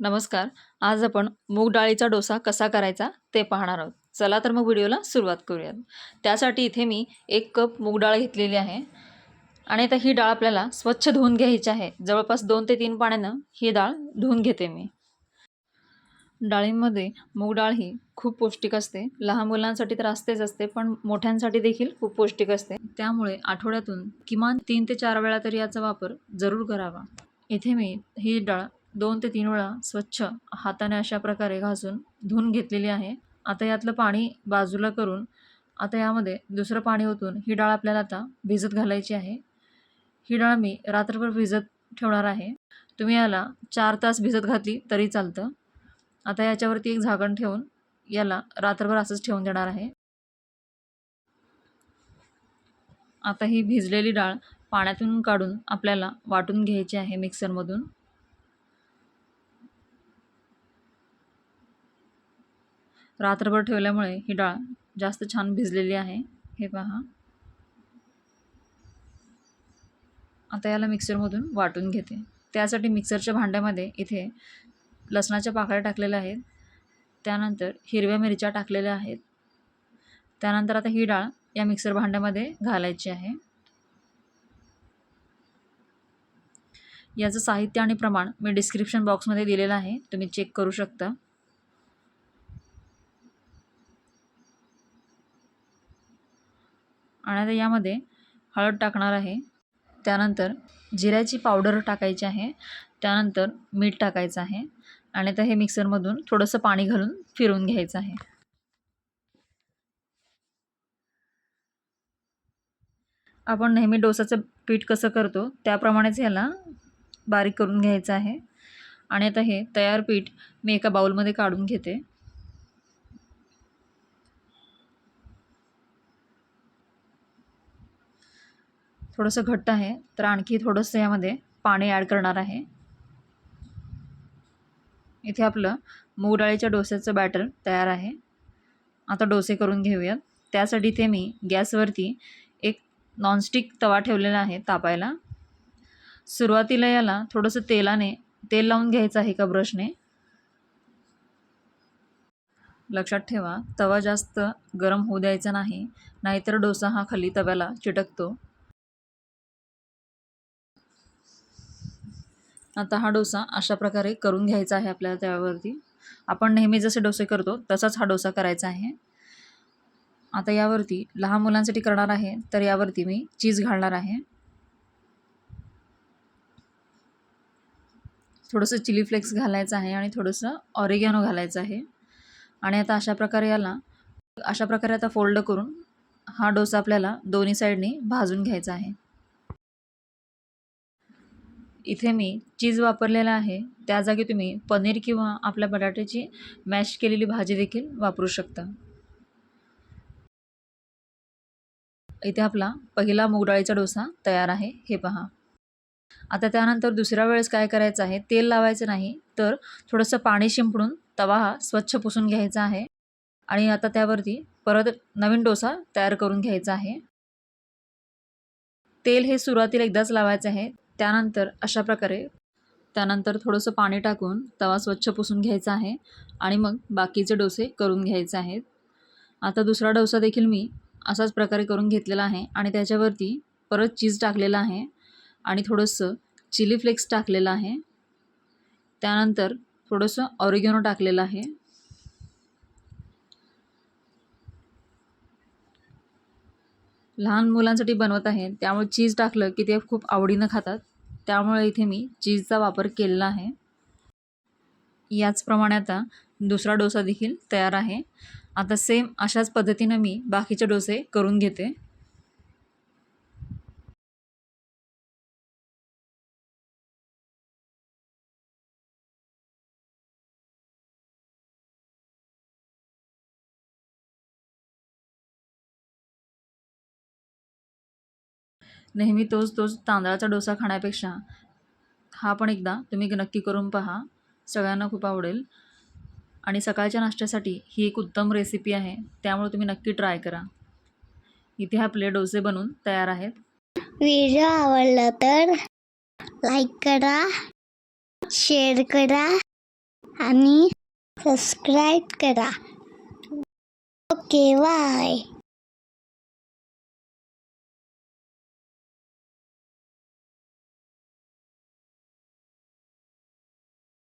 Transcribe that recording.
नमस्कार. आज आपण मूग डाळीचा डोसा कसा करायचा ते पाहणार आहोत. चला तर मग व्हिडिओला सुरुवात करूयात. त्यासाठी इथे मी एक कप मूग डाळ घेतलेली आहे आणि आता ही डाळ आपल्याला स्वच्छ धुवून घ्यायची आहे. जवळपास दोन ते तीन पाण्यानं ही डाळ धुवून घेते मी. डाळींमध्ये मूग डाळ ही खूप पौष्टिक असते. लहान मुलांसाठी तर असतेच असते पण मोठ्यांसाठी देखील खूप पौष्टिक असते. त्यामुळे आठवड्यातून किमान तीन ते चार वेळा तरी याचा वापर जरूर करावा. इथे मी ही डाळ दोन ते तीन वेळा स्वच्छ हाताने अशा प्रकारे घासून धुवून घेतलेली आहे. आता यातलं पाणी बाजूला करून आता यामध्ये दुसरं पाणी ओतून ही डाळ आपल्याला आता भिजत घालायची आहे. ही डाळ मी रात्रभर भिजत ठेवणार आहे. तुम्ही याला चार तास भिजत घातली तरी चालतं. आता याच्यावरती एक झाकण ठेवून याला रात्रभर असंच ठेवून देणार आहे. आता ही भिजलेली डाळ पाण्यातून काढून आपल्याला वाटून घ्यायची आहे मिक्सरमधून. रात्रभर ठेवल्यामुळे ही डाळ जास्त छान भिजलेली आहे. हे पहा. आता याला मिक्सरमधून वाटून घेते. त्यासाठी मिक्सरच्या भांड्यामध्ये इथे लसणाच्या पाकळ्या टाकलेल्या आहेत. त्यानंतर हिरव्या मिरच्या टाकलेल्या आहेत. त्यानंतर आता ही डाळ या मिक्सर भांड्यामध्ये घालायची आहे. याचं साहित्य आणि प्रमाण मी डिस्क्रिप्शन बॉक्समध्ये दिलेलं आहे. तुम्ही चेक करू शकता. आणि आता यामध्ये हळद टाकणार आहे. त्यानंतर जिऱ्याची पावडर टाकायची आहे. त्यानंतर मीठ टाकायचं आहे. आणि आता हे मिक्सरमधून थोडंसं पाणी घालून फिरवून घ्यायचं आहे. आपण नेहमी डोसाचं पीठ कसं करतो त्याप्रमाणेच ह्याला बारीक करून घ्यायचं आहे. आणि आता हे तयार पीठ मी एका बाऊलमध्ये काढून घेते. थोडंसं घट्ट आहे तर आणखी थोडंसं यामध्ये पाणी ॲड करणार आहे. इथे आपलं मूग डाळीच्या डोस्याचं बॅटर तयार आहे. आता डोसे करून घेऊयात. त्यासाठी ते मी गॅसवरती एक नॉनस्टिक तवा ठेवलेला आहे तापायला. सुरुवातीला याला थोडंसं तेलाने तेल लावून घ्यायचं आहे का ब्रशने लक्षात ठेवा तवा जास्त गरम होऊ द्यायचा नाही नाहीतर डोसा हा खाली तव्याला चिटकतो. आता हा डोसा अशा प्रकारे करून घ्यायचा आहे आपल्याला त्यावरती. आपण नेहमी जसे डोसे करतो तसाच हा डोसा करायचा आहे. आता यावरती लहान मुलांसाठी करणार आहे तर यावरती मी चीज घालणार आहे. थोडंसं चिली फ्लेक्स घालायचं आहे आणि थोडंसं ऑरिगॅनो घालायचं आहे. आणि आता अशा प्रकारे याला अशा प्रकारे आता फोल्ड करून हा डोसा आपल्याला दोन्ही साईडनी भाजून घ्यायचा आहे. इथे मी चीज वापरलेला आहे. त्या जागी तुम्ही पनीर किंवा आपल्या बटाट्याची मॅश केलेली भाजी देखील वापरू शकता. इथे आपला पहिला मूगडाळीचा डोसा तयार आहे. हे पहा. आता त्यानंतर दुसऱ्या वेळेस काय करायचं आहे? तेल लावायचं नाही तर थोडंसं पाणी शिंपडून तवा हा स्वच्छ पुसून घ्यायचा आहे. आणि आता त्यावरती परत नवीन डोसा तयार करून घ्यायचा आहे. तेल हे सुरुवातीला एकदाच लावायचं आहे. त्यानंतर अशा प्रकारे त्यानंतर थोडंसं पाणी टाकून तवा स्वच्छ पुसून घ्यायचा आहे आणि मग बाकीचे डोसे करून घ्यायचे आहेत. आता दुसरा डोसा देखील मी असाच प्रकारे करून घेतलेला आहे आणि त्याच्यावरती परत चीज टाकलेला आहे आणि थोडंसं चिली फ्लेक्स टाकलेलं आहे. त्यानंतर थोडंसं ऑरिगेनो टाकलेलं आहे. लहान मुलांसाठी बनवत आहे. त्यामुळे चीज टाकलं की ते खूप आवडीनं खातात. त्यामुळे इथे मी चीजचा वापर केलेला आहे. याचप्रमाणे आता दुसरा डोसा देखील तयार आहे. आता सेम अशाच पद्धतीनं मी बाकीचे डोसे करून घेते. नेहमी तोच तोच तांदळाचा डोसा खाण्यापेक्षा हा पण एकदा तुम्ही नक्की करून पहा. सगळ्यांना खूप आवडेल. आणि सकाळच्या नाश्त्यासाठी ही एक उत्तम रेसिपी आहे. त्यामुळे तुम्ही नक्की ट्राय करा. इथे आपले डोसे बनून तयार आहेत. व्हिडिओ आवडला तर लाईक करा शेअर करा आणि सबस्क्राईब करा. Okay bye